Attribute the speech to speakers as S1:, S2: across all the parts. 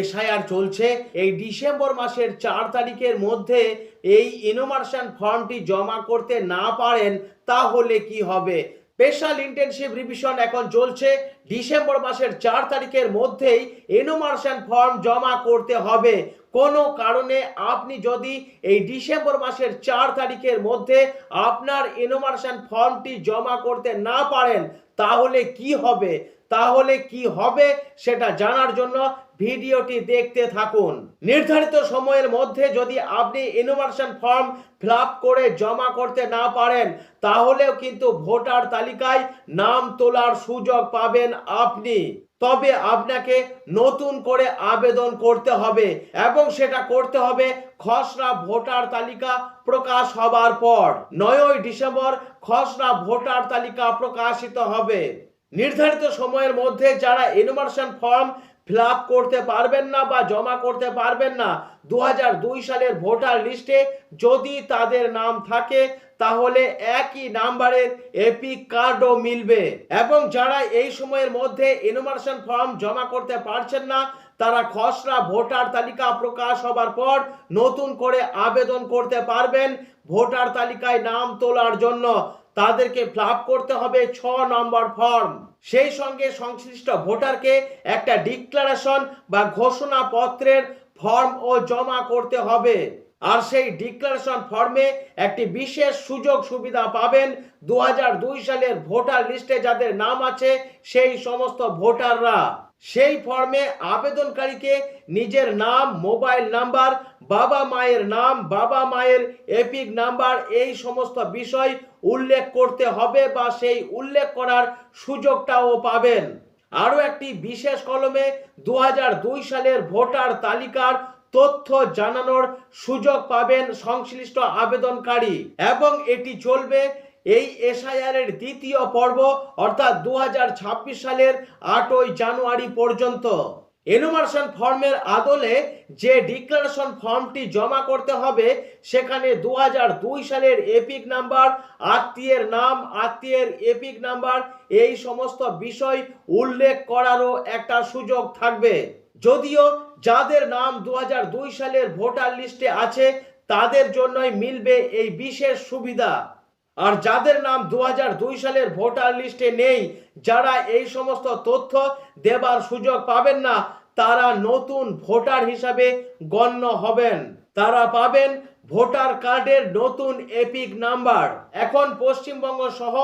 S1: SIR চলছে। এই December মাসের চার তারিখের মধ্যে এই ইনোমার্শন ফর্মটি জমা করতে না পারেন, তাহলে কি হবে? স্পেশাল ইন্টেনসিভ রিভিশন এখন চলছে। ডিসেম্বর মাসের চার তারিখের মধ্যেই এনোমার্শন ফর্ম জমা করতে হবে। কোনো কারণে আপনি যদি এই ডিসেম্বর মাসের চার তারিখের মধ্যে আপনার এনোমার্শন ফর্মটি জমা করতে না পারেন, তাহলে কি হবে? তাহলে কি হবে সেটা জানার জন্য ভিডিওটি দেখতে থাকুন। নির্ধারিত সময়ের মধ্যে যদি আপনি ইনোভার্সন ফর্ম ফিল করে জমা করতে না পারেন, তাহলেও কিন্তু ভোটার তালিকায় নাম তোলার সুযোগ পাবেন আপনি। তবে আপনাকে নতুন করে আবেদন করতে হবে এবং সেটা করতে হবে খসড়া ভোটার তালিকা প্রকাশ হবার পর। নয়ই ডিসেম্বর খসড়া ভোটার তালিকা প্রকাশিত হবে। নির্ধারিত সময়ের মধ্যে যারা ইনভার্সন ফর্ম ফিল করতে পারবেন না বা জমা করতে পারবেন না। দু হাজার দুই সালের ভোটার লিস্টে যদি তাদের নাম থাকে, তাহলে একই নাম্বারের এপিক কার্ডও মিলবে। এবং যারা এই সময়ের মধ্যে ইনভার্সন ফর্ম জমা করতে পারছেন না, তারা খসড়া ভোটার তালিকা প্রকাশ হবার পর নতুন করে আবেদন করতে পারবেন ভোটার তালিকায় নাম তোলার জন্য। তাদেরকে ফ্লাপ করতে হবে ছ নম্বর ফর্ম। সেই সঙ্গে সংশ্লিষ্ট ভোটারকে একটা ডিক্লারেশন বা ঘোষণাপত্রের ফর্ম ও জমা করতে হবে। আর সেই ডিক্লারেশন ফর্মে একটি বিশেষ সুযোগ সুবিধা পাবেন দু হাজার দুই সালের ভোটার লিস্টে যাদের নাম আছে, সেই সমস্ত ভোটাররা। সেই ফর্মে আবেদনকারীকে নিজের নাম, মোবাইল নাম্বার, বাবা মায়ের নাম, বাবা মায়ের এপিক নাম্বার, এই সমস্ত বিষয় উল্লেখ করতে হবে বা সেই উল্লেখ করার সুযোগটাও পাবেন। আরও একটি বিশেষ কলমে দু হাজার দুই সালের ভোটার তালিকার তথ্য জানানোর সুযোগ পাবেন সংশ্লিষ্ট আবেদনকারী এবং এটি চলবে এই এসআইআর এর দ্বিতীয় পর্ব অর্থাৎ দু হাজার ছাব্বিশ সালের আটই জানুয়ারি পর্যন্ত। এনুমার্শন ফর্মের আদলে যে ডিক্লারেশন ফর্মটি জমা করতে হবে, সেখানে দু হাজার দুই সালের এপিক নাম্বার আত্মীয়ের নাম, আত্মীয়ের এপিক নাম্বার এই সমস্ত বিষয় উল্লেখ করারও একটা সুযোগ থাকবে। যদিও যাদের নাম দু হাজার দুই সালের ভোটার লিস্টে আছে, তাদের জন্যই মিলবে এই বিশেষ সুবিধা। আর যাদের নাম দু হাজার দুই সালের ভোটার লিস্টে নেই, যারা এই সমস্ত তথ্য দেবার সুযোগ পাবেন না, তারা নতুন ভোটার হিসাবে গণ্য হবেন। তারা পাবেন ভোটার কার্ডের নতুন এপিক নাম্বার। এখন পশ্চিমবঙ্গ সহ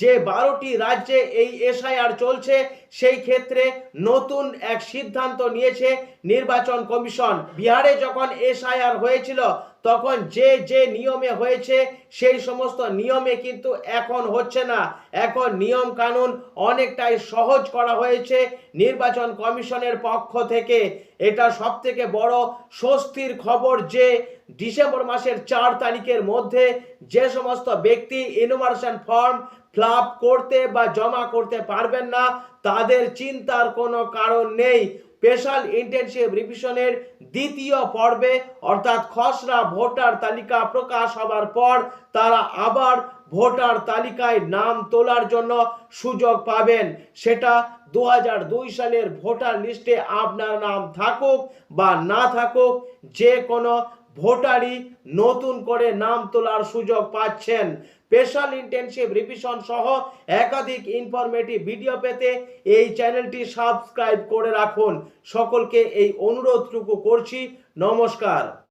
S1: যে বারোটি রাজ্যে এই এসআইআর চলছে, সেই ক্ষেত্রে নতুন এক সিদ্ধান্ত নিয়েছে নির্বাচন কমিশন। বিহারে যখন এসআইআর হয়েছিল, তখন যে যে নিয়মে হয়েছে, সেই সমস্ত নিয়মে কিন্তু এখন হচ্ছে না। এখন নিয়ম কানুন অনেকটাই সহজ করা হয়েছে নির্বাচন কমিশনের পক্ষ থেকে। এটা সব থেকে বড় স্বস্তির খবর যে ডিসেম্বর মাসের চার তারিখের মধ্যে যে সমস্ত ব্যক্তি ইনোভার্সন ফর্ম ফিল করতে বা জমা করতে পারবেন না, তাদের চিন্তার কোনো কারণ নেই। স্পেশাল ইন্টেনসিভ রিভিশনের দ্বিতীয় পর্বে অর্থাৎ খসড়া ভোটার তালিকা প্রকাশ হবার পর তারা আবার ভোটার তালিকায় নাম তোলার জন্য সুযোগ পাবেন। সেটা দু হাজার দুই সালের ভোটার লিস্টে আপনার নাম থাকুক বা না থাকুক, যে কোনো ভোটারই নতুন করে নাম তোলার সুযোগ পাচ্ছেন। স্পেশাল ইন্টেনসিভ রিভিশন সহ একাধিক ইনফরমেটিভ ভিডিও পেতে এই চ্যানেলটি সাবস্ক্রাইব করে রাখুন। সকলকে এই অনুরোধটুকু করছি। নমস্কার।